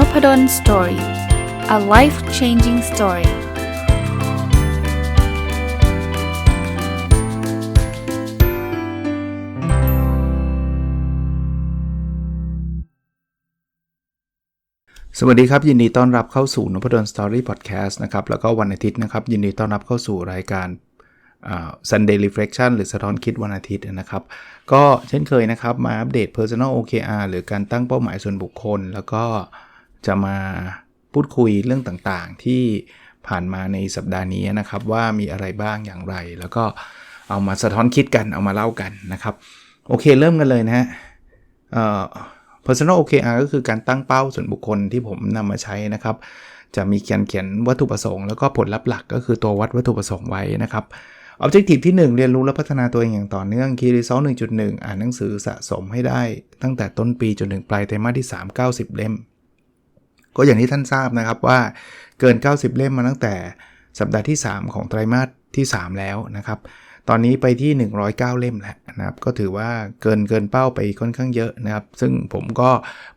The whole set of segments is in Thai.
n o p ด d o สตอรี่ a life changing story สวัสดีครับ ยินดีต้อนรับเข้าสู่นพดลสตอรี่พอดแคสต์นะครับ แล้วก็วันอาทิตย์นะครับ ยินดีต้อนรับเข้าสู่รายการ Sunday Reflection หรือสะท้อนคิดวันอาทิตย์นะครับ ก็เช่นเคยนะครับ มาอัปเดต Personal OKR หรือการตั้งเป้าหมายส่วนบุคคล แล้วก็ จะมาพูดคุยเรื่องต่างๆ ที่ผ่านมาในสัปดาห์นี้นะครับ ว่ามีอะไรบ้างอย่างไร แล้วก็เอามาสะท้อนคิดกันเอามาเล่ากันนะครับ โอเคเริ่มกันเลยนะฮะ personal OKR ก็คือการตั้งเป้าส่วนบุคคลที่ผมนำมาใช้นะครับ จะมีเขียนเขียนวัตถุประสงค์แล้วก็ผลลัพธ์หลักก็คือตัววัดวัตถุประสงค์ไว้นะครับ Objective ที่ 1 เรียนรู้และพัฒนาตัวเองอย่างต่อเนื่อง Key Result 1.1 อ่านหนังสือสะสมให้ได้ ตั้งแต่ต้นปีจนถึงปลายไตรมาสที่ 3 90 เล่ม ก็อย่างที่ท่านทราบนะครับว่าเกิน 90 เล่มมาตั้งแต่สัปดาห์ที่ 3 ของไตรมาสที่ 3 แล้วนะครับ ตอนนี้ไปที่ 109 เล่มแล้วนะครับ ก็ถือว่าเกินเกินเป้าไปค่อนข้างเยอะนะครับ ซึ่งผมก็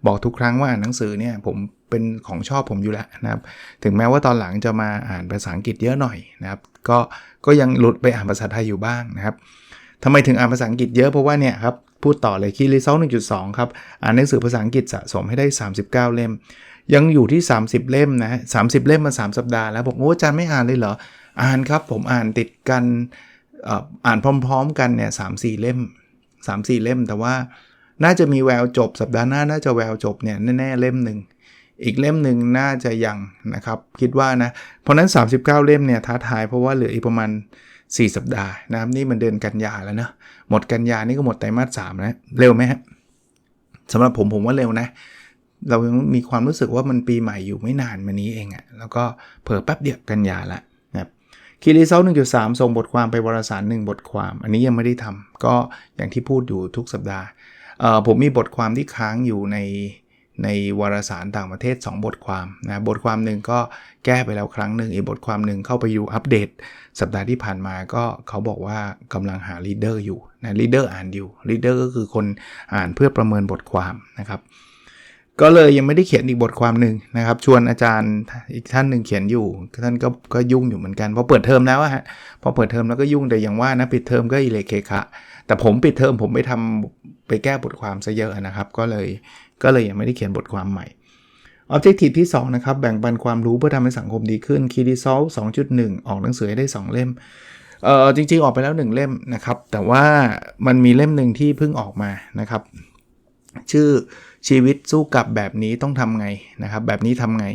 บอกทุกครั้งว่าอ่านหนังสือเนี่ยผมเป็นของชอบผมอยู่แล้วนะครับ ถึงแม้ว่าตอนหลังจะมาอ่านภาษาอังกฤษเยอะหน่อยนะครับ ก็ก็ยังหลุดไปอ่านภาษาไทยอยู่บ้างนะครับทำไมถึงอ่านภาษาอังกฤษเยอะเพราะว่าเนี่ยครับพูดต่อเลยคีรีเซลหนึ่งจุดสองครับ อ่านหนังสือภาษาอังกฤษสะสมให้ได้ 39 เล่ม ยังอยู่ที่ 30 เล่มนะฮะสาเล่มมา 3 สัปดาห์แล้วบอกโอ้อาจารย์ไม่อ่านเลยเหรอ อ่านครับผมอ่านติดกันอ่านพร้อม ๆ กันเนี่ยสามสี่เล่ม3 4เล่ม แต่ว่าน่าจะมีแววจบ สัปดาห์หน้าน่าจะแววจบเนี่ยแน่ๆเล่มหนึ่งอีกเล่มหนึ่งน่าจะยังนะครับ คิดว่านะ เพราะนั้น 39 เล่มเนี่ยท้าทายเพราะว่าเหลืออีกประมาณ 4 สัปดาห์นะครับนี่มันเดือนกันยาแล้วนะหมดกันยานี่ก็หมดไตรมาสสามแล้วเร็วไหมฮะสำหรับผมผมว่าเร็วนะ เรายังมีความรู้สึกว่ามันปีใหม่อยู่ไม่นานมานี้เองอะ่ะแล้วก็เผอแป๊บเดียวกันยาละนะครับคีรีเซลหนึ่งจุดสามส่งบทความไปวารสารหนึ่งบทความ อันนี้ยังไม่ได้ทำก็อย่างที่พูดอยู่ทุกสัปดาห์ผมมีบทความที่ค้างอยู่ในในวารสารต่างประเทศ 2 บทความนะบทความหนึ่งก็แก้ไปแล้วครั้งหนึ่งอีกบทความหนึ่งเข้าไปอยู่อัปเดต สัปดาห์ที่ผ่านมาก็เขาบอกว่ากำลังหาลีดเดอร์อยู่นะลีดเดอร์อ่านอยู่ลีดเดอร์ก็คือคนอ่านเพื่อประเมินบทความนะครับ ก็เลยยังไม่ได้เขียนอีกบทความหนึ่งนะครับ ชวนอาจารย์อีกท่านหนึ่งเขียนอยู่ ท่านก็ก็ยุ่งอยู่เหมือนกันพอเปิดเทอมแล้วฮะพอเปิดเทอมแล้วก็ยุ่งแต่อย่างว่านะปิดเทอมก็อิเลเคคะแต่ผมปิดเทอมผมไปทำไปแก้บทความซะเยอะนะครับ ก็เลยก็เลยยังไม่ได้เขียนบทความใหม่ Objective ที่ 2 นะครับ แบ่งปันความรู้เพื่อทำให้สังคมดีขึ้น Key Result 2.1 ออกหนังสือให้ได้ 2 เล่มเออจริงๆ ออกไปแล้ว 1 เล่มนะครับ แต่ว่ามันมีเล่มหนึ่งที่เพิ่งออกมานะครับ ชื่อชีวิตสู้กับแบบนี้ต้องทำไงนะครับ แบบนี้ทำไง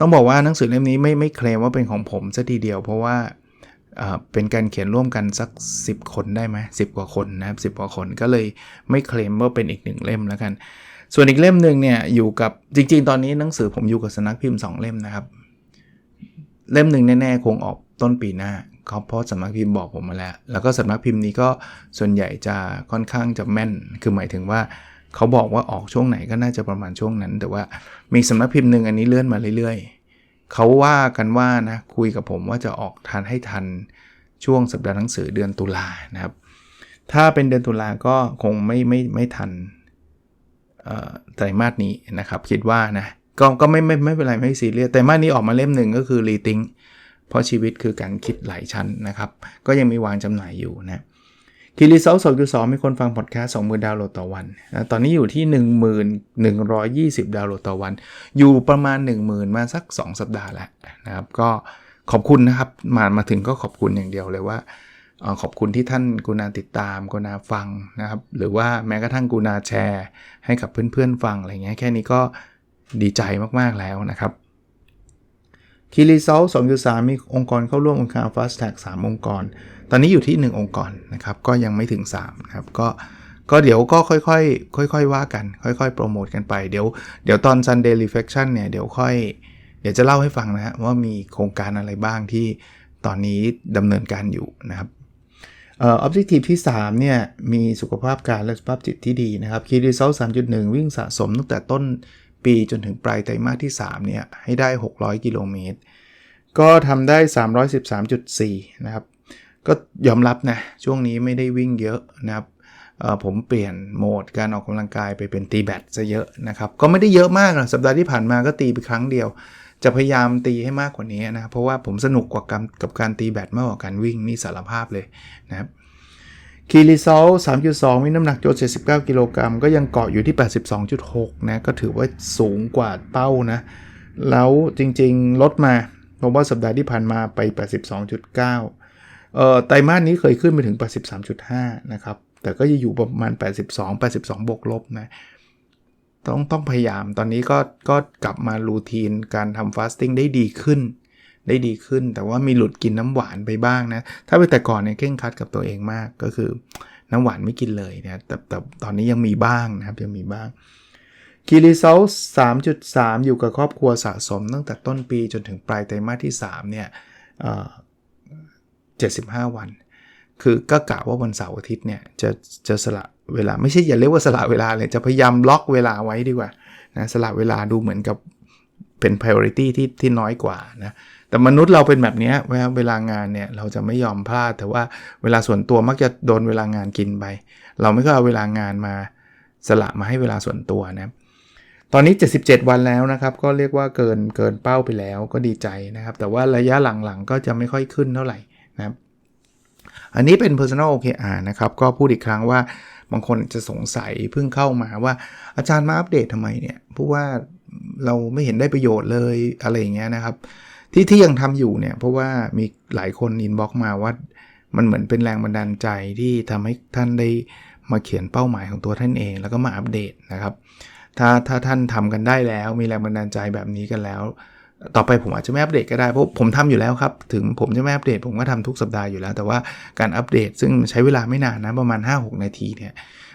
ต้องบอกว่าหนังสือเล่มนี้ไม่ไม่เคลมว่าเป็นของผมซะทีเดียว เพราะว่าเป็นการเขียนร่วมกันสัก 10 คนได้ไหมสิกว่าคนนะครับสิกว่าคนก็เลยไม่เคลมว่าเป็นอีกหนึ่งเล่มแล้วกัน ส่วนอีกเล่มหนึ่งเนี่ยอยู่กับจริง ๆ ตอนนี้หนังสือผมอยู่กับสนักพิมพ์ 2 เล่มนะครับ เล่มหนึ่งแน่ๆคงออกต้นปีหน้าเขาเพราะสำนักพิมพ์บอกผมมาแล้ว แล้วก็สำนักพิมพ์นี้ก็ส่วนใหญ่จะค่อนข้างจะแม่น คือหมายถึงว่า เขาบอกว่าออกช่วงไหนก็น่าจะประมาณช่วงนั้น แต่ว่ามีสำนักพิมพ์หนึ่งอันนี้เลื่อนมาเรื่อยๆ เขาว่ากันว่านะคุยกับผมว่าจะออกทันให้ทันช่วงสัปดาห์หนังสือเดือนตุลานะครับ ถ้าเป็นเดือนตุลาก็คงไม่ไม่ไม่ทันไตรมาสนี้นะครับ คิดว่านะก็ก็ไม่ไม่ไม่เป็นไรไม่ซีเรียสไตรมาสนี้ออกมาเล่มหนึ่งก็คือรีทิงเพราะชีวิตคือการคิดหลายชั้นนะครับ ก็ยังมีวางจำหน่ายอยู่นะ คีรีเซลสองจุดสองมีคนฟังพอดแคสต์สองหมื่นดาวน์โหลดต่อวันนะตอนนี้อยู่ที่1120ดาวน์โหลดต่อวัน อยู่ประมาณ10,000มาสัก2สัปดาห์แล้วนะครับ ก็ขอบคุณนะครับ มามาถึงก็ขอบคุณอย่างเดียวเลยว่าขอบคุณที่ท่านกุณาติดตามกุณาฟังนะครับ หรือว่าแม้กระทั่งกุณาแชร์ ให้กับเพื่อนๆฟังอะไรเงี้ยแค่นี้ก็ดีใจมากๆแล้วนะครับคีรีเซลสองยูสามีองค์กรเข้าร่วมองค์การ Fast Tag 3องค์กร ตอนนี้อยู่ที่ 1 องค์กรนะครับ ก็ยังไม่ถึง3นะครับ ก็ก็เดี๋ยวก็ค่อยๆ ค่อยๆ ว่ากัน ค่อยๆ โปรโมทกันไป เดี๋ยว เดี๋ยวตอน Sunday Reflection เนี่ย เดี๋ยวค่อย เดี๋ยวจะเล่าให้ฟังนะฮะว่ามีโครงการอะไรบ้างที่ตอนนี้ดำเนินการอยู่นะครับออบเจกตีฟที่ 3 เนี่ย มีสุขภาพกายและสุขภาพจิตที่ดีนะครับคีรีเซล3.1 วิ่งสะสมตั้งแต่ต้นปีจนถึงปลายไตรมาสที่ 3 เนี่ย ให้ได้ 600 กิโลเมตร ก็ทำได้ 313.4 นะครับ ก็ยอมรับนะ ช่วงนี้ไม่ได้วิ่งเยอะนะครับผมเปลี่ยนโหมดการออกกำลังกายไปเป็นตีแบดซะเยอะนะครับ ก็ไม่ได้เยอะมากนะสัปดาห์ที่ผ่านมาก็ตีไปครั้งเดียว จะพยายามตีให้มากกว่านี้นะเพราะว่าผมสนุกกว่ากับกับการตีแบดมากกว่าการวิ่งนี่สารภาพเลยนะครับคีรีโซล3.2 มีน้ำหนักโจทย์79กิโลกรัมก็ยังเกาะอยู่ที่ 82.6 นะ ก็ถือว่าสูงกว่าเป้านะ แล้วจริงๆ ลดมาผมว่าสัปดาห์ที่ผ่านมาไป 82.9เอ่อ ไตรมาสนี้เคยขึ้นไปถึง 83.5 นะครับ แต่ก็จะอยู่ประมาณ 82 82 บวกลบนะ ต้องต้องพยายาม ตอนนี้ก็ก็กลับมารูทีนการทำฟาสติ้งได้ดีขึ้น ได้ดีขึ้น แต่ว่ามีหลุดกินน้ำหวานไปบ้างนะ ถ้าไปแต่ก่อนเนี่ยเคร่งคัดกับตัวเองมาก ก็คือน้ำหวานไม่กินเลยนะ แต่แต่ตอนนี้ยังมีบ้างนะครับ ยังมีบ้างคีรีเซล3.3 อยู่กับครอบครัวสะสมตั้งแต่ต้นปีจนถึงปลายไตรมาสที่ 3 เนี่ย 75 วัน คือก็กะว่าวันเสาร์อาทิตย์เนี่ยจะจะสละเวลาไม่ใช่อย่าเรียกว่าสละเวลาเลยจะพยายามล็อกเวลาไว้ดีกว่านะสละเวลาดูเหมือนกับเป็น priority ที่ที่น้อยกว่านะแต่มนุษย์เราเป็นแบบนี้เวลางานเนี่ยเราจะไม่ยอมพลาด แต่ว่าเวลาส่วนตัวมักจะโดนเวลางานกินไป เราไม่ก็เอาเวลางานมาสละมาให้เวลาส่วนตัวนะตอนนี้ 77 วันแล้วนะครับ ก็เรียกว่าเกินเกินเป้าไปแล้วก็ดีใจนะครับ แต่ว่าระยะหลังๆก็จะไม่ค่อยขึ้นเท่าไหร่ นะครับอันนี้เป็น personal OKR นะครับ ก็พูดอีกครั้งว่าบางคนจะสงสัยเพิ่งเข้ามาว่าอาจารย์มาอัปเดตทำไมเนี่ยเพราะว่าเราไม่เห็นได้ประโยชน์เลยอะไรอย่างเงี้ยนะครับ ที่ที่ยังทำอยู่เนี่ยเพราะว่ามีหลายคนอินบ็อกมาว่ามันเหมือนเป็นแรงบันดาลใจที่ทำให้ท่านได้มาเขียนเป้าหมายของตัวท่านเอง แล้วก็มาอัปเดตนะครับ ถ้าถ้าท่านทำกันได้แล้วมีแรงบันดาลใจแบบนี้กันแล้ว ต่อไปผมอาจจะไม่อัปเดตก็ได้เพราะผมทำอยู่แล้วครับ ถึงผมจะไม่อัปเดต ผมก็ทำทุกสัปดาห์อยู่แล้ว แต่ว่าการอัปเดตซึ่งใช้เวลาไม่นานนะประมาณ 5-6 นาทีเนี่ย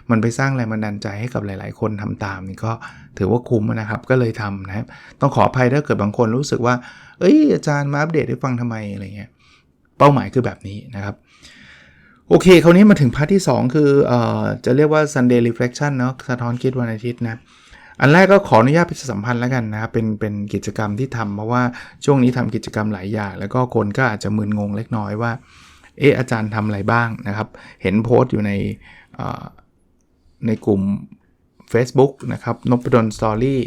มันไปสร้างแรงบันดาลใจให้กับหลาย ๆ คนทำตามนี่ก็ถือว่าคุ้มนะครับ ก็เลยทำนะครับ ต้องขออภัยถ้าเกิดบางคนรู้สึกว่า เอ้ยอาจารย์มาอัปเดตให้ฟังทำไมอะไรเงี้ยเป้าหมายคือแบบนี้นะครับโอเค คราวนี้มาถึงพาร์ทที่ 2 คือออจะเรียกว่า Sunday Reflection เนาะสะท้อนคิดวันอาทิตย์นะ อันแรกก็ขออนุญาตประชาสัมพันธ์แล้วกันนะครับเป็นเป็นกิจกรรมที่ทำเพราะว่าช่วงนี้ทำกิจกรรมหลายอย่าง แล้วก็คนก็อาจจะมึนงงเล็กน้อยว่าเอออาจารย์ทำอะไรบ้างนะครับ เห็นโพสต์อยู่ในในกลุ่ม Facebook นะครับนพดลสตอรี่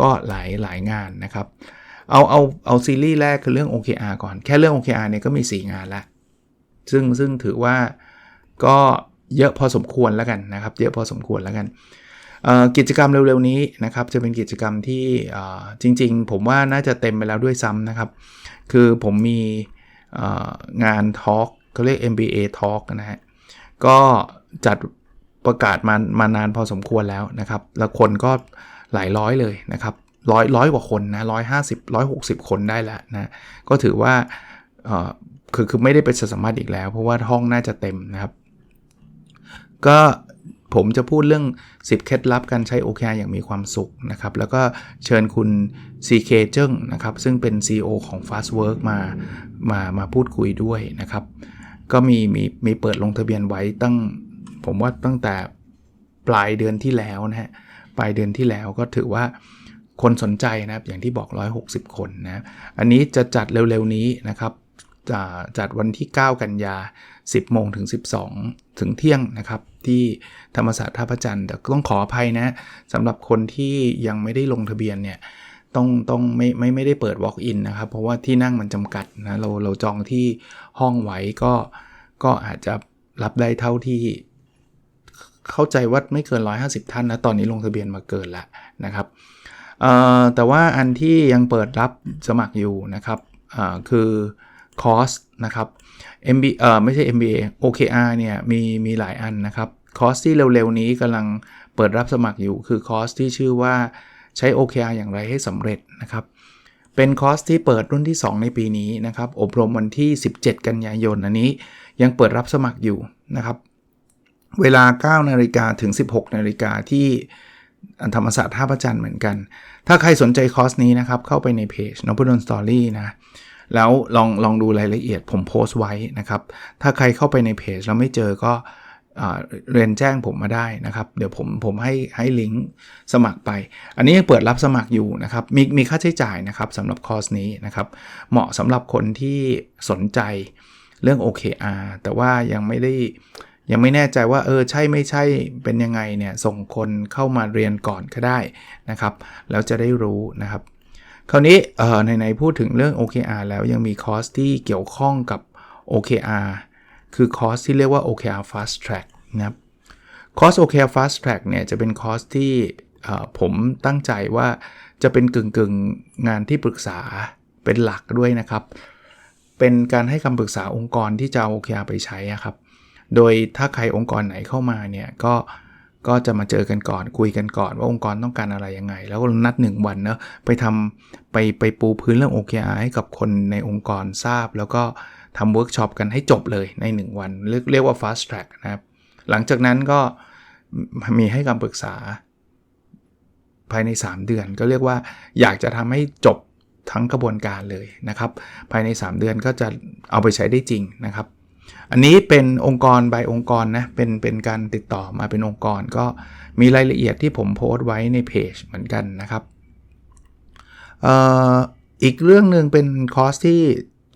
ก็หลายหลายงานนะครับ เอาเอาเอาซีรีส์แรกคือเรื่อง OKR ก่อน แค่เรื่อง OKR เนี่ยก็มี 4 งานล้วซึ่งซึ่งถือว่าก็เยอะพอสมควรแล้วกันนะครับ เยอะพอสมควรแล้วกัน กิจกรรมเร็วๆนี้นะครับจะเป็นกิจกรรมที่จริง ๆ ผมว่าน่าจะเต็มไปแล้วด้วยซ้ำนะครับ คือผมมีงานทอล์กเขาเรียก MBA Talk นะฮะก็จัดประกาศมามานานพอสมควรแล้วนะครับแล้วคนก็หลายร้อยเลยนะครับร้อยร้อยกว่าคนนะร้อยห้าสิบร้อยหกสิบคนได้แล้วนะก็ถือว่าคือคือไม่ได้ไปสมัครอีกแล้ว เพราะว่าห้องน่าจะเต็มนะครับ ก็ ผมจะพูดเรื่อง 10 เคล็ดลับการใช้ OKR อย่างมีความสุขนะครับ แล้วก็เชิญคุณ CK เจิ้งนะครับ ซึ่งเป็น CEO ของ Fastwork มามามาพูดคุยด้วยนะครับ ก็มีมีมีเปิดลงทะเบียนไว้ตั้ง ผมว่าตั้งแต่ปลายเดือนที่แล้วนะฮะปลายเดือนที่แล้วก็ถือว่าคนสนใจนะครับ อย่างที่บอก 160 คนนะ อันนี้จะจัดเร็วๆนี้นะครับจัดวันที่ 9 กันยา 10 โมงถึง 12 ถึงเที่ยงนะครับ ที่ ธรรมศาสตร์ท่าพระจันทร์แต่ต้องขออภัยนะสำหรับคนที่ยังไม่ได้ลงทะเบียนเนี่ยต้องต้องไม่ไม่ไม่ได้เปิด walk in นะครับ เพราะว่าที่นั่งมันจำกัดนะเราเราจองที่ห้องไว้ก็ก็อาจจะรับได้เท่าที่เข้าใจว่าไม่เกิน 150 ท่านนะ ตอนนี้ลงทะเบียนมาเกินล้วนะครับแต่ว่าอันที่ยังเปิดรับสมัครอยู่นะครับคือคอร์สนะครับ MB เอ่อไม่ใช่ MBA OKR เนี่ยมีมีหลายอันนะครับ คอร์สที่เร็วๆนี้กำลังเปิดรับสมัครอยู่คือคอร์สที่ชื่อว่าใช้ OKR อย่างไรให้สำเร็จนะครับ เป็นคอร์สที่เปิดรุ่นที่ 2 ในปีนี้นะครับ อบรมวันที่ 17 กันยายนอันนี้ยังเปิดรับสมัครอยู่นะครับ เวลา 9 นาฬิกาถึง 16 นาฬิกาที่ธรรมศาสตร์ท่าพระจันทร์เหมือนกัน ถ้าใครสนใจคอร์สนี้นะครับ เข้าไปในเพจนพดลสตอรี่นะ แล้วลองลองดูรายละเอียดผมโพสต์ไว้นะครับ ถ้าใครเข้าไปในเพจแล้วไม่เจอก็ เรียนแจ้งผมมาได้นะครับ เดี๋ยวผมผมให้ให้ลิงก์สมัครไป อันนี้ยังเปิดรับสมัครอยู่นะครับ มีมีค่าใช้จ่ายนะครับสำหรับคอร์สนี้นะครับ เหมาะสำหรับคนที่สนใจเรื่อง OKR แต่ว่ายังไม่ได้ยังไม่แน่ใจว่าเออใช่ไม่ใช่เป็นยังไงเนี่ยส่งคนเข้ามาเรียนก่อนก็ได้นะครับ แล้วจะได้รู้นะครับ คราวนี้เอ่อไหนๆพูดถึงเรื่อง OKR แล้วยังมีคอร์สที่เกี่ยวข้องกับ OKR คือคอร์สที่เรียกว่า OKR Fast Track นะครับคอร์ส OKR Fast Track เนี่ยจะเป็นคอร์สที่ผมตั้งใจว่าจะเป็นกึ่งกึ่งงานที่ปรึกษาเป็นหลักด้วยนะครับ เป็นการให้คำปรึกษาองค์กรที่จะเอา OKR ไปใช้ครับ โดยถ้าใครองค์กรไหนเข้ามาเนี่ยก็ก็จะมาเจอกันก่อนคุยกันก่อนว่าองค์กรต้องการอะไรยังไง แล้วนัด 1 วันเนาะไปทำไปไปปูพื้นเรื่อง OKR ให้กับคนในองค์กรทราบ แล้วก็ ทำเวิร์กช็อปกันให้จบเลยใน 1 วัน เรียกเรียกว่า fast track นะครับ หลังจากนั้นก็มีให้คำปรึกษาภายใน 3 เดือนก็เรียกว่าอยากจะทำให้จบทั้งกระบวนการเลยนะครับ ภายใน 3 เดือนก็จะเอาไปใช้ได้จริงนะครับ อันนี้เป็นองค์กรใบองค์กรนะเป็นเป็นการติดต่อมาเป็นองค์กร ก็มีรายละเอียดที่ผมโพสต์ไว้ในเพจเหมือนกันนะครับอออีกเรื่องหนึ่งเป็นคอร์สที่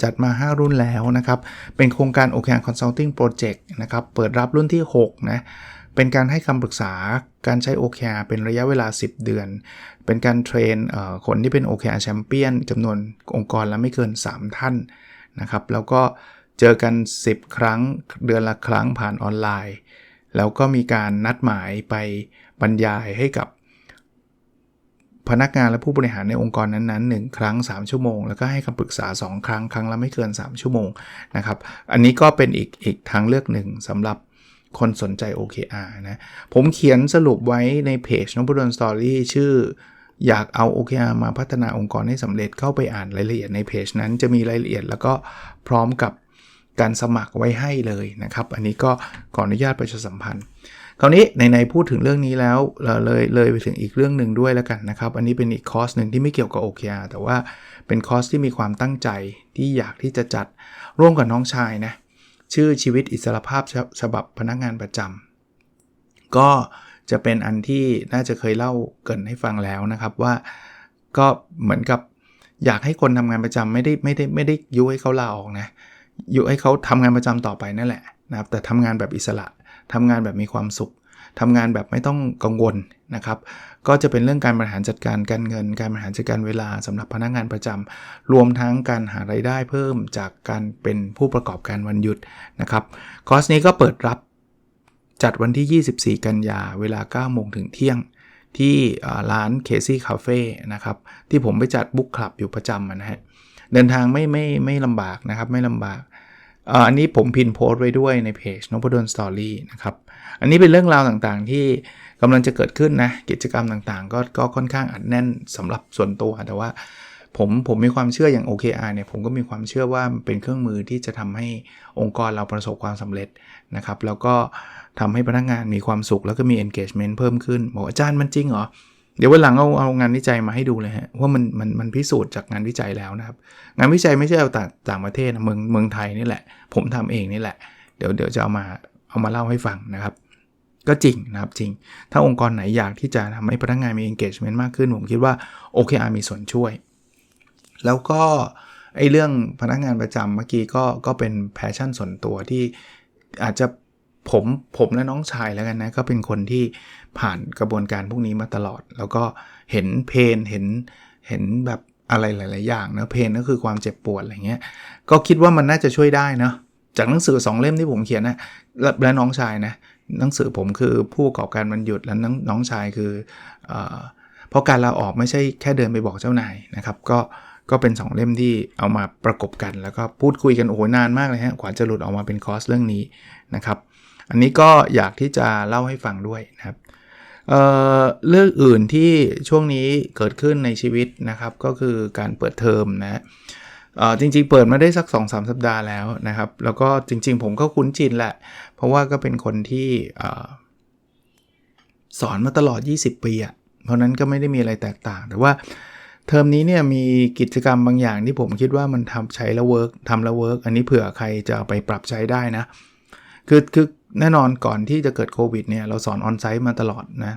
จัดมา 5 รุ่นแล้วนะครับ เป็นโครงการ OKR Consulting Project นะครับ เปิดรับรุ่นที่ 6 นะ เป็นการให้คำปรึกษาการใช้ OKR เป็นระยะเวลา 10 เดือน เป็นการเทรนคนที่เป็น OKR แชมเปี้ยนจำนวนองค์กรละไม่เกิน 3 ท่านนะครับ แล้วก็เจอกัน 10 ครั้งเดือนละครั้งผ่านออนไลน์ แล้วก็มีการนัดหมายไปบรรยายให้กับ พนักงานและผู้บริหารในองค์กรนั้นๆ 1 ครั้ง 3 ชั่วโมง แล้วก็ให้คำปรึกษา 2 ครั้ง ครั้งละไม่เกิน 3 ชั่วโมงนะครับ อันนี้ก็เป็นอีกอีกทางเลือกหนึ่งสำหรับคนสนใจ OKR นะ ผมเขียนสรุปไว้ในเพจนบุดนสตอรี่ชื่อ อยากเอา OKR มาพัฒนาองค์กรให้สำเร็จเข้าไปอ่านรายละเอียดในเพจนั้นจะมีรายละเอียด แล้วก็พร้อมกับการสมัครไว้ให้เลยนะครับ อันนี้ก็ขออนุญาตประชาสัมพันธ์ คราวนี้ในๆพูดถึงเรื่องนี้แล้วเราเลยเลยไปถึงอีกเรื่องหนึ่งด้วยแล้วกันนะครับ อันนี้เป็นอีกคอร์สหนึ่งที่ไม่เกี่ยวกับ OKR แต่ว่าเป็นคอร์สที่มีความตั้งใจที่อยากที่จะจัดร่วมกับน้องชายนะชื่อชีวิตอิสรภาพฉบับพนักงานประจำก็จะเป็นอันที่น่าจะเคยเล่าเกินให้ฟังแล้วนะครับว่าก็เหมือนกับอยากให้คนทำงานประจำไม่ได้ไม่ได้ไม่ได้ยุให้เขาลาออกนะยุให้เขาทำงานประจำต่อไปนั่นแหละนะครับแต่ทำงานแบบอิสระ ทำงานแบบมีความสุขทำงานแบบไม่ต้องกังวลนะครับ ก็จะเป็นเรื่องการบริหารจัดการการเงิน การบริหารจัดการเวลาสำหรับพนักงานประจำรวมทั้งการหาไรายได้เพิ่มจากการเป็นผู้ประกอบการวันหยุดนะครับ คอร์สนี้ก็เปิดรับจัดวันที่ 24 กันยาเวลา 9 โมงถึงเที่ยง ที่ร้านเคซี่คาเฟ่นะครับ ที่ผมไปจัดบุ๊กคลับอยู่ประจำนะฮะ เดินทางไม่ไม่ไม่ลำบากนะครับ ไม่ลำบาก อันนี้ผมพินโพสต์ไว้ด้วยในเพจนพดลสตอรี่นะครับ อันนี้เป็นเรื่องราวต่างๆ ที่กำลังจะเกิดขึ้นนะ กิจกรรมต่างๆ ก็ก็ค่อนข้างอัดแน่นสำหรับส่วนตัว แต่ว่าผมผมมีความเชื่ออย่าง OKR เนี่ย ผมก็มีความเชื่อว่าเป็นเครื่องมือที่จะทำให้องค์กรเราประสบความสำเร็จนะครับ แล้วก็ทำให้พนักงานมีความสุขแล้วก็มี engagement เพิ่มขึ้นบอกอาจารย์มันจริงเหรอ เดี๋ยววันหลังเอาเอางานวิจัยมาให้ดูเลยฮะว่ามันมันมันพิสูจน์จากงานวิจัยแล้วนะครับ งานวิจัยไม่ใช่เอาต่างต่างประเทศนะเมืองเมืองไทยนี่แหละ ผมทำเองนี่แหละ เดี๋ยวเดี๋ยวจะเอามาเอามาเล่าให้ฟังนะครับ ก็จริงนะครับจริง ถ้าองค์กรไหนอยากที่จะทำให้พนักงานมี engagement มากขึ้น ผมคิดว่า OKR มีส่วนช่วย แล้วก็ไอ้เรื่องพนักงานประจำเมื่อกี้ก็ก็เป็นแพชชั่นส่วนตัวที่อาจจะ ผมผมและน้องชายแล้วกันนะ ก็เป็นคนที่ผ่านกระบวนการพวกนี้มาตลอด แล้วก็เห็นเพนเห็นเห็นแบบอะไรหลาย ๆ อย่างนะเพนก็คือความเจ็บปวดอะไรเงี้ยก็คิดว่ามันน่าจะช่วยได้นะจากหนังสือ 2 เล่มที่ผมเขียนนะและน้องชายนะหนังสือผมคือผู้ประกอบการมันหยุดแล้วน้องชายคือเอเพราะการลาออกไม่ใช่แค่เดินไปบอกเจ้านายนะครับ ก็ก็เป็น 2 เล่มที่เอามาประกบกัน แล้วก็พูดคุยกันโอ้โหนานมากเลยฮะกว่าจะหลุดออกมาเป็นคอร์สเรื่องนี้นะครับ อันนี้ก็อยากที่จะเล่าให้ฟังด้วยนะครับเเรื่องอื่นที่ช่วงนี้เกิดขึ้นในชีวิตนะครับ ก็คือการเปิดเทอมนะจริงๆ เปิดมาได้สัก 2-3สสัปดาห์แล้วนะครับ แล้วก็จริง ๆ ผมก็คุ้นชินแหละ เพราะว่าก็เป็นคนที่สอนมาตลอด 20 ปีอะ่ะเพราะนั้นก็ไม่ได้มีอะไรแตกต่าง แต่ว่าเทอมนี้เนี่ยมีกิจกรรมบางอย่างที่ผมคิดว่ามันทำใช้แล้วเวิร์กทำแล้วเวิร์กอันนี้เผื่อใครจะไปปรับใช้ได้นะ คือคือ แน่นอนก่อนที่จะเกิดโควิดเนี่ยเราสอนออนไซต์มาตลอดนะ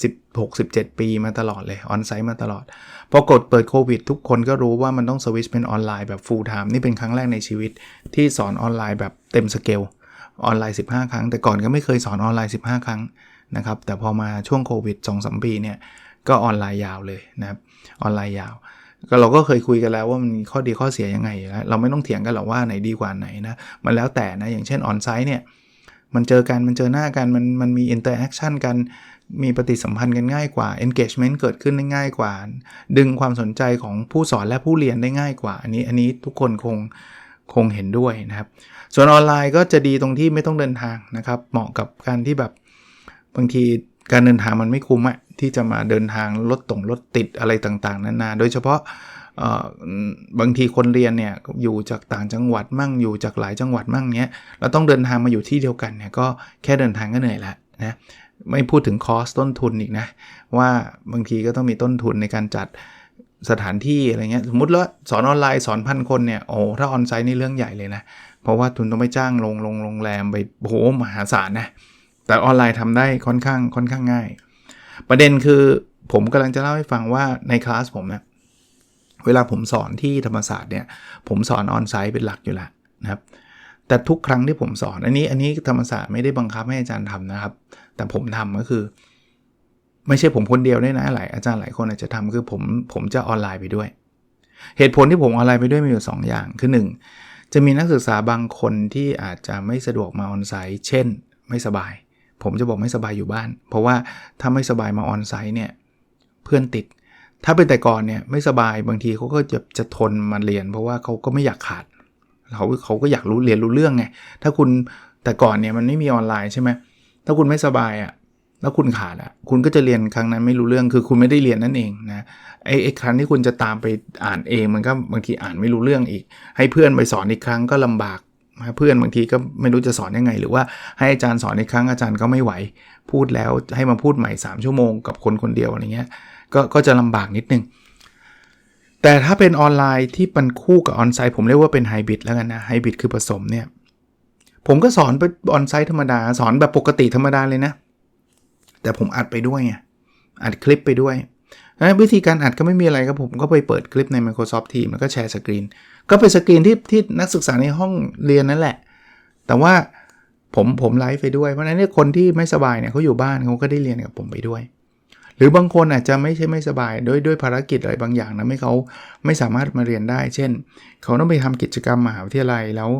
10 16 17ปีมาตลอดเลยออนไซต์มาตลอด พอกดเปิดโควิด ทุกคนก็รู้ว่ามันต้องสวิชเป็นออนไลน์แบบฟูลไทม์นี่เป็นครั้งแรกในชีวิตที่สอนออนไลน์แบบเต็มสเกลออนไลน์ 15 ครั้ง แต่ก่อนก็ไม่เคยสอนออนไลน์ 15 ครั้งนะครับแต่พอมาช่วงโควิด2-3ปีเนี่ยก็ออนไลน์ยาวเลยนะครับออนไลน์ยาวก็เราก็เคยคุยกันแล้วว่ามันข้อดีข้อเสียยังไงแล้วเราไม่ต้องเถียงกันหรอกว่าไหนดีกว่าไหนนะมันแล้วแต่นะอย่างเช่นออนไซต์เนี่ย มันเจอกันมันเจอหน้ากันมันมันมีอินเตอร์แอคชั่นกันมีปฏิสัมพันธ์กันง่ายกว่า engagement เกิดขึ้นได้ง่ายกว่า ดึงความสนใจของผู้สอนและผู้เรียนได้ง่ายกว่า อันนี้อันนี้ทุกคนคงคงเห็นด้วยนะครับ ส่วนออนไลน์ก็จะดีตรงที่ไม่ต้องเดินทางนะครับ เหมาะกับการที่แบบบางทีการเดินทางมันไม่คุ้มอะที่จะมาเดินทางรถตรงรถติดอะไรต่างๆนานาโดยเฉพาะ บางทีคนเรียนเนี่ยอยู่จากต่างจังหวัดมั่งอยู่จากหลายจังหวัดมั่งเนี้ยเราต้องเดินทางมาอยู่ที่เดียวกันเนี่ยก็แค่เดินทางก็เหนื่อยล้วนะไม่พูดถึงคอสต้นทุนอีกนะว่าบางทีก็ต้องมีต้นทุนในการจัดสถานที่อะไรเงี้ยสมมติว่าสอนออนไลน์สอนพันคนเนี่ยโอ้ถ้าออนไซต์นี่เรื่องใหญ่เลยนะ เพราะว่าทุนต้องไปจ้างลงลงโรงแรมไปโหมหาศาลนะแต่ออนไลน์ทำได้ค่อนข้างค่อนข้างง่าย ประเด็นคือผมกำลังจะเล่าให้ฟังว่าในคลาสผมเนะ เวลาผมสอนที่ธรรมศาสตร์เนี่ยผมสอนออนไซต์เป็นหลักอยู่แล้วนะครับแต่ทุกครั้งที่ผมสอน อันนี้อันนี้ธรรมศาสตร์ไม่ได้บังคับให้อาจารย์ทำนะครับ แต่ผมทำก็คือ ไม่ใช่ผมคนเดียวด้วยนะหลายอาจารย์หลายคนอาจจะทำคือผมผมจะออนไลน์ไปด้วย เหตุผลที่ผมออนไลน์ไปด้วยมีอยู่ 2 อย่างคือ 1 จะมีนักศึกษาบางคนที่อาจจะไม่สะดวกมาออนไซต์เช่น ไม่สบาย ผมจะบอกไม่สบายอยู่บ้าน เพราะว่าถ้าไม่สบายมาออนไซต์เนี่ยเพื่อนติด ถ้าเป็นแต่ก่อนเนี่ยไม่สบายบางทีเขาก็จะจะทนมาเรียน เพราะว่าเขาก็ไม่อยากขาดเขาเขาก็อยากรู้เรียนรู้เรื่องไงถ้าคุณแต่ก่อนเนี่ยมันไม่มีออนไลน์ใช่ไหมถ้าคุณไม่สบายอะ่ะแล้วคุณขาดอะ่ะคุณก็จะเรียนครั้งนั้นไม่รู้เรื่องคือคุณไม่ได้เรียนนั่นเองนะไอ้ไอ้ครั้งที่คุณจะตามไปอ่านเองมันก็บางทีอ่านไม่รู้เรื่องอีก ให้เพื่อนไปสอนอีกครั้งก็ลำบากเพื่อนบางทีก็ไม่รู้จะสอนยังไง หรือว่าให้อาจารย์สอนอีกครั้งอาจารย์ก็ไม่ไหว พูดแล้วให้มาพูดใหม่ 3 ชั่วโมงกับคนคนเดียวอะไรเงี้ย ก็ก็จะลำบากนิดนึง แต่ถ้าเป็นออนไลน์ที่มันคู่กับออนไซต์ผมเรียกว่าเป็นไฮบริดแล้วกันนะไฮบริดคือผสมเนี่ย ผมก็สอนไปออนไซต์ธรรมดา สอนแบบปกติธรรมดาเลยนะ แต่ผมอัดไปด้วยไงอัดคลิปไปด้วยวิธีการอัดก็ไม่มีอะไรครับผมก็ไปเปิดคลิปใน Microsoft Teams แล้วก็แชร์สกรีน ก็เป็นสกรีนที่ที่นักศึกษาในห้องเรียนนั่นแหละ แต่ว่าผมผมไลฟ์ไปด้วย เพราะฉะนั้นเนี่ยคนที่ไม่สบายเนี่ยเขาอยู่บ้านเขาก็ได้เรียนกับผมไปด้วย รือบางคนอาจจะไม่ใช่ไม่สบายด้วยด้วยภารกิจอะไรบางอย่างนะไม่เขาไม่สามารถมาเรียนได้ เช่น เขาต้องไปทำกิจกรรมมหาวิทยาลัยแล้ว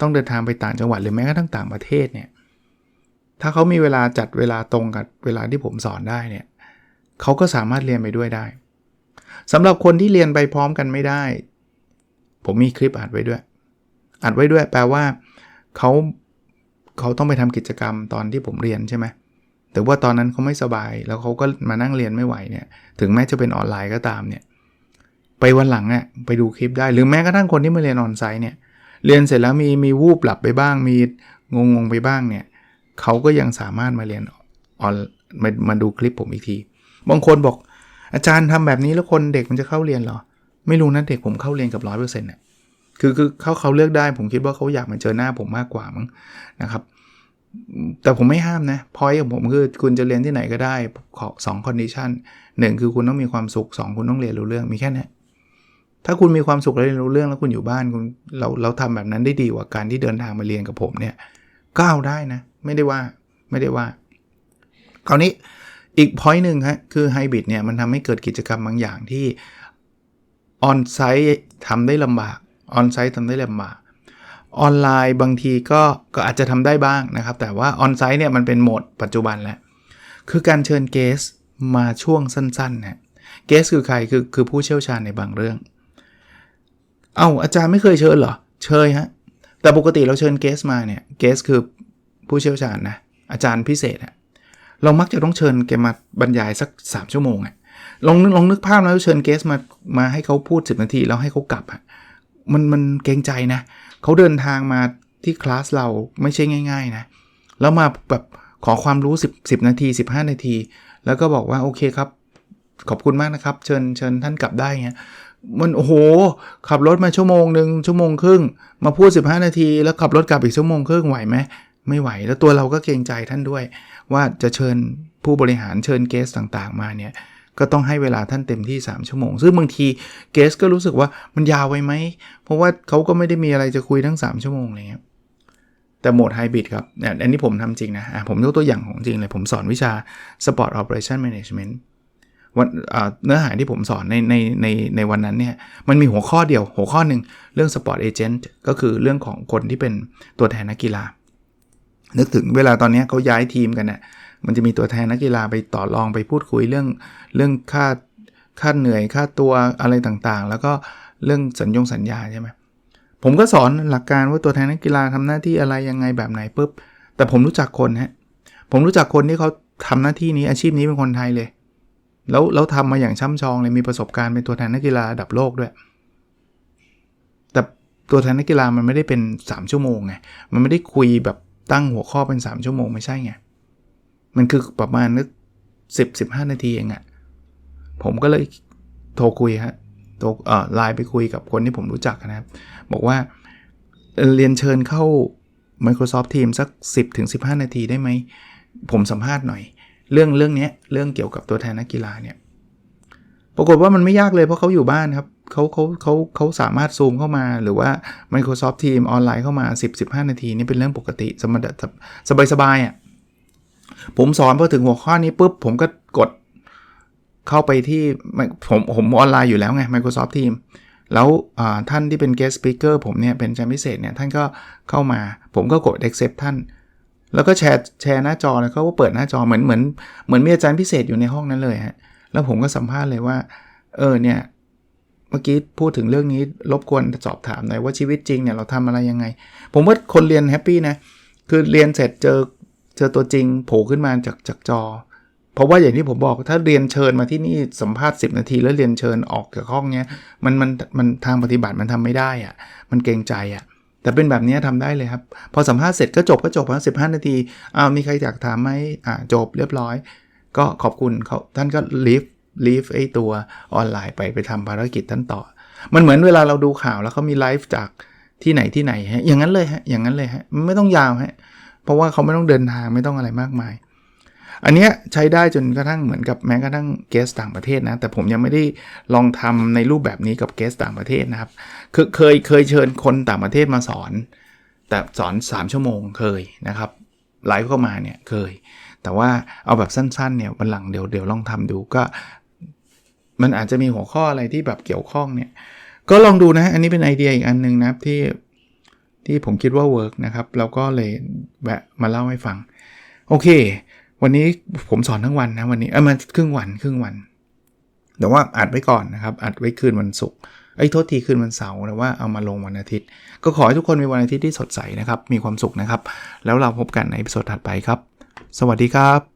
ต้องเดินทางไปต่างจังหวัดหรือแม้กระทั่งต่างประเทศเนี่ยถ้าเขามีเวลาจัดเวลาตรงกับเวลาที่ผมสอนได้เนี่ยเขาก็สามารถเรียนไปด้วยได้สำหรับคนที่เรียนไปพร้อมกันไม่ได้ ผมมีคลิปอัดไว้ด้วยอัดไว้ด้วยแปลว่าเขาเขาต้องไปทำกิจกรรมตอนที่ผมเรียนใช่ไหม แต่ว่าตอนนั้นเขาไม่สบาย แล้วเขาก็มานั่งเรียนไม่ไหวเนี่ย ถึงแม้จะเป็นออนไลน์ก็ตามเนี่ย ไปวันหลังอะไปดูคลิปได้ หรือแม้กระทั่งคนที่มาเรียนออนไซต์เนี่ย เรียนเสร็จแล้วมีมีวูบหลับไปบ้าง มีงงงไปบ้างเนี่ย เขาก็ยังสามารถมาเรียนออนมามาดูคลิปผมอีกที บางคนบอกอาจารย์ทำแบบนี้แล้วคนเด็กมันจะเข้าเรียนหรอ ไม่รู้นะเด็กผมเข้าเรียนกับร้อยเปอร์เซ็นต์เนี่ยคือคือเขาเขาเลือกได้ผมคิดว่าเขาอยากมาเจอหน้าผมมากกว่ามั้งนะครับ แต่ผมไม่ห้ามนะพอยของผมคือคุณจะเรียนที่ไหนก็ได้ขอสองคอนดิชันหนึ่งคือคุณต้องมีความสุข 2 คุณต้องเรียนรู้เรื่องมีแค่นี้ถ้าคุณมีความสุขและเรียนรู้เรื่องแล้วคุณอยู่บ้านคุณเราเราทำแบบนั้นได้ดีกว่าการที่เดินทางมาเรียนกับผมเนี่ยก็เอาได้นะ ไม่ได้ว่าไม่ได้ว่าคราวนี้อีกพอยต์หนึ่งฮะคือไฮบริดเนี่ยมันทำให้เกิดกิจกรรมบางอย่างที่ออนไซต์ทำได้ลำบากออนไซต์ทำได้ลำบาก ออนไลน์บางทีก็ก็อาจจะทำได้บ้างนะครับ แต่ว่าออนไซต์เนี่ยมันเป็นโหมดปัจจุบันแล้วคือการเชิญเกสมาช่วงสั้นๆนะเกสคือใครคือคือผู้เชี่ยวชาญในบางเรื่อง เอา้าอาจารย์ไม่เคยเชิญเหรอ เชิญฮะ แต่ปกติเราเชิญเกสมาเนี่ยเกสคือผู้เชี่ยวชาญนะอาจารย์พิเศษอะเรามักจะต้องเชิญแกมาบรรยายสัก 3 ชั่วโมงอะลองลองนึกภาพแล้วเชิญเกสมามาให้เขาพูด 10 นาทีแล้วให้เขากลับอะมันมันเกรงใจนะเขาเดินทางมาที่คลาสเราไม่ใช่ง่าย ๆนะ แล้วมาแบบขอความรู้ 10 10 นาที 15 นาที แล้วก็บอกว่าโอเคครับ ขอบคุณมากนะครับ เชิญเชิญท่านกลับได้เงี้ยมันโอ้โห ขับรถมาชั่วโมงหนึ่งชั่วโมงครึ่ง มาพูด 15 นาที แล้วขับรถกลับอีกชั่วโมงครึ่งไหวไหมไม่ไหว แล้วตัวเราก็เกรงใจท่านด้วย ว่าจะเชิญผู้บริหารเชิญเกสต่างๆ มาเนี่ย ก็ต้องให้เวลาท่านเต็มที่ 3 ชั่วโมง ซึ่งบางทีเกสก็รู้สึกว่ามันยาวไปไหม เพราะว่าเขาก็ไม่ได้มีอะไรจะคุยทั้ง 3 ชั่วโมงอะไรเงี้ยแต่แต่โหมดไฮบริดครับนี่ยอันนี้ผมทำจริงนะะผมยกตัวอย่างของจริงเลย ผมสอนวิชา Sport Operation Management วันเนื้อหาที่ผมสอนในในในในวันนั้นเนี่ย มันมีหัวข้อเดียว หัวข้อหนึ่งเรื่อง Sport Agent ก็คือเรื่องของคนที่เป็นตัวแทนนักกีฬา นึกถึงเวลาตอนนี้เขาย้ายทีมกันน่ะ มันจะมีตัวแทนนักกีฬาไปต่อรองไปพูดคุยเรื่องเรื่องค่าค่าเหนื่อยค่าตัวอะไรต่างๆ แล้วก็เรื่องสัญญงสัญญาใช่ไหมผมก็สอนหลักการว่าตัวแทนนักกีฬาทำหน้าที่อะไรยังไงแบบไหนปุ๊บแต่ผมรู้จักคนฮะผมรู้จักคนที่เขาทำหน้าที่นี้อาชีพนี้เป็นคนไทยเลย แล้วแล้วทำมาอย่างช่ำชองเลยมีประสบการณ์เป็นตัวแทนนักกีฬาระดับโลกด้วย แต่ตัวแทนนักกีฬามันไม่ได้เป็น 3 ชั่วโมงไงมันไม่ได้คุยแบบตั้งหัวข้อเป็น 3 ชั่วโมงไม่ใช่ไง มันคือประมาณนึกสิบสิบห้านาทีเองอะผมก็เลยโทรคุยฮะโทรเอ่อไลน์ไปคุยกับคนที่ผมรู้จักนะครับ บอกว่าเรียนเชิญเข้า Microsoft Teams สัก 10ถึง15 นาทีได้ไหม ผมสัมภาษณ์หน่อย เรื่องเรื่องนี้เรื่องเกี่ยวกับตัวแทนนักกีฬาเนี่ย ปรากฏว่ามันไม่ยากเลยเพราะเขาอยู่บ้านครับเขาเขาเขาเขาสามารถซูมเข้ามาหรือว่า Microsoft Teams ออนไลน์เข้ามา 10-15 นาทีนี่เป็นเรื่องปกติสมดสบายสบายอะ ผมสอนพอถึงหัวข้อนี้ปุ๊บผมก็กดเข้าไปที่ผมผมออนไลน์อยู่แล้วไง Microsoft Team แล้วท่านที่เป็น guest speaker ผมเนี่ย เป็นอาจารย์พิเศษเนี่ย ท่านก็เข้ามา ผมก็กด accept ท่าน แล้วก็แชร์แชร์หน้าจอแล้วเขาก็เปิดหน้าจอเหมือนเหมือนเหมือนมีอาจารย์พิเศษอยู่ในห้องนั้นเลยฮะแล้วผมก็สัมภาษณ์เลยว่า เออเนี่ยเมื่อกี้พูดถึงเรื่องนี้รบกวนสอบถามหน่อยว่าชีวิตจริงเนี่ยเราทำอะไรยังไง ผมว่าคนเรียนแฮปปี้นะ คือเรียนเสร็จเจอ เจอตัวจริงโผล่ขึ้นมาจากจากจอ เพราะว่าอย่างที่ผมบอกถ้าเรียนเชิญมาที่นี่สัมภาษณ์ 10 นาที แล้วเรียนเชิญออกจากห้องเนี้ยมันมันมันทางปฏิบัติมันทำไม่ได้อะมันเกรงใจอะแต่เป็นแบบนี้ทำได้เลยครับ พอสัมภาษณ์เสร็จก็จบก็จบแล้วสิบห้านาทีอ้าวมีใครอยากถามไหมอ่าจบเรียบร้อย ก็ขอบคุณเขาท่านก็ลีฟลีฟไอตัวออนไลน์ไปไปทำภารกิจท่านต่อ มันเหมือนเวลาเราดูข่าวแล้วเขามีไลฟ์จากที่ไหนที่ไหนฮะอย่างนั้นเลยฮะอย่างนั้นเลยฮะไม่ต้องยาวฮะ เพราะว่าเขาไม่ต้องเดินทางไม่ต้องอะไรมากมาย อันเนี้ยใช้ได้จนกระทั่งเหมือนกับแม้กระทั่งเกสต่างประเทศนะ แต่ผมยังไม่ได้ลองทำในรูปแบบนี้กับเกสต่างประเทศนะครับ คือเคยเคยเชิญคนต่างประเทศมาสอน แต่สอน 3 ชั่วโมงเคยนะครับไลฟ์เข้ามาเนี่ยเคย แต่ว่าเอาแบบสั้นๆเนี่ยวันหลังเดี๋ยวเดี๋ยวลองทำดูก็ มันอาจจะมีหัวข้ออะไรที่แบบเกี่ยวข้องเนี่ยก็ลองดูนะ อันนี้เป็นไอเดียอีกอันหนึงนะครับที่ ที่ผมคิดว่าเวิร์กนะครับแล้วก็เลยแวะมาเล่าให้ฟัง โอเค วันนี้ผมสอนทั้งวันนะวันนี้เออมันครึ่งวันครึ่งวัน แต่ว่าอัดไว้ก่อนนะครับ อัดไว้คืนวันศุกร์ไอ้โทษทีคืนวันเสาร์แต่ว่าเอามาลงวันอาทิตย์ ก็ขอให้ทุกคนมีวันอาทิตย์ที่สดใสนะครับ มีความสุขนะครับ แล้วเราพบกันในอีพิโซดถัดไปครับ สวัสดีครับ